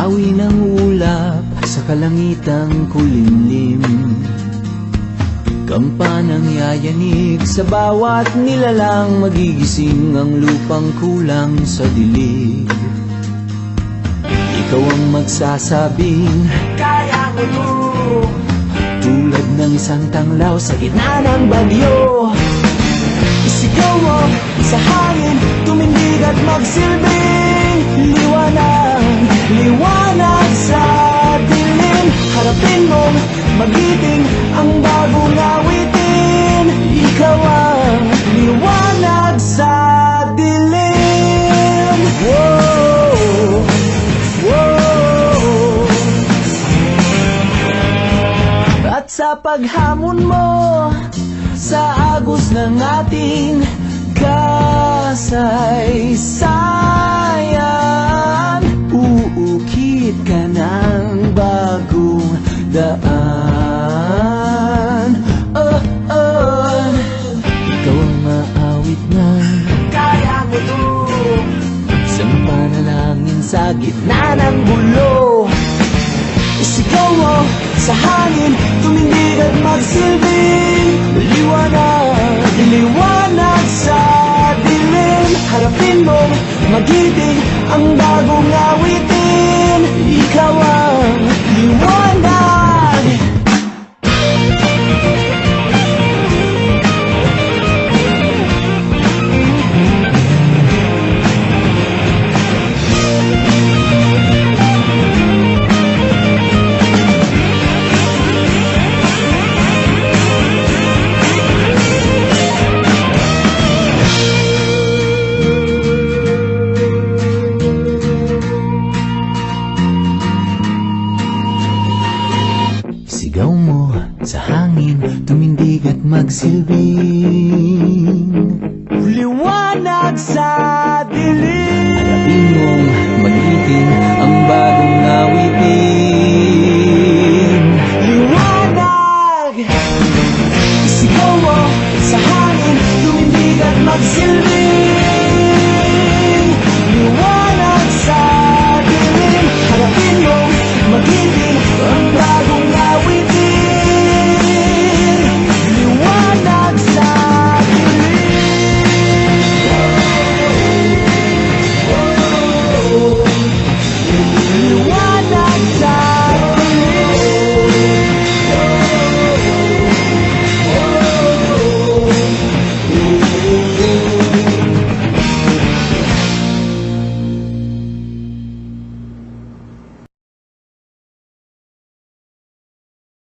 Hahawi ng ulap sa kalangitang kulimlim. Kampanang yayanig sa bawat nilalang Magigising ang lupang kulang sa dilig Ikaw ang magsasabing Kaya ko Tulad ng isang tanglaw sa gitna ng bagyo. Isigaw mo sa hangin Tumindig at magsilbing paghamon mo Sa agos ng ating kasaysayan. Uukit ka ng bagong daan. Oh, oh Ikaw ang maawit ng Kaya mo to. Isang panalangin sa gitna ng gulo Isigaw mo sa hangin Tumindig at magsilbing Liwanag, liwanag sa dilim Harapin mo, magiting ang bagong awitin Ikaw ang liwanag Sigaw mo sa hangin, tumindig at magsilbing Liwanag sa dilim Harapin mong magiting ang bagong nawitin. Liwanag! Isigaw mo sa hangin, tumindig at magsilbing